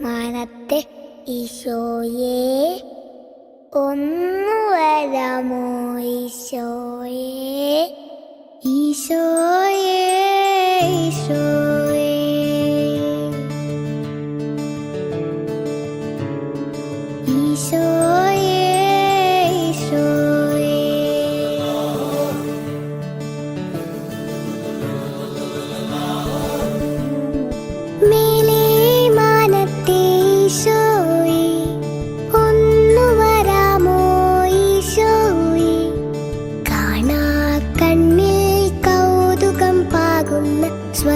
മാനത്തെ ഈശോയെ ഒന്നു വരാമോ ഈശോയെ? ഈശോയെ ഈശോയെ. ഈശോയെ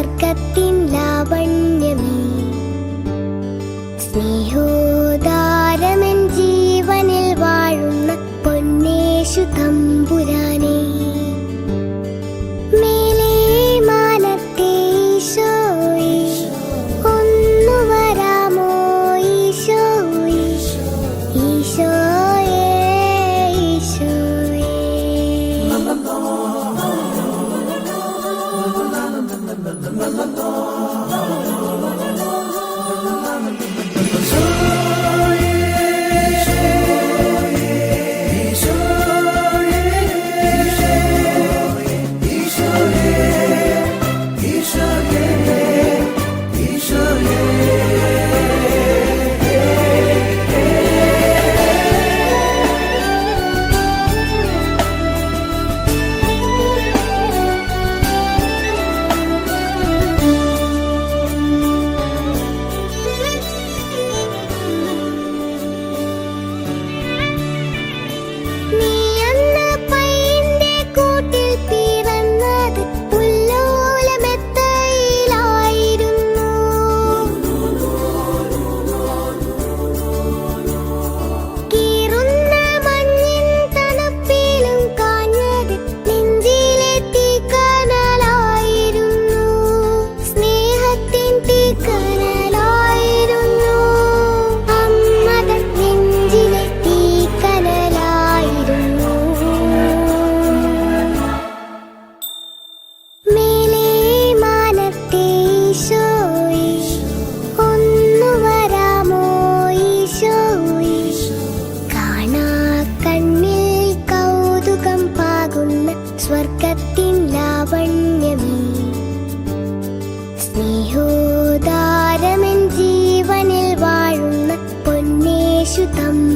സ്വർഗത്തിൻ ലാവണ്യമേ. സ്നേഹോ ലാവണ്യമേ സ്നേഹോദാരമെൻ ജീവനിൽ വാഴുന്ന പൊന്നേശു തമ്മ.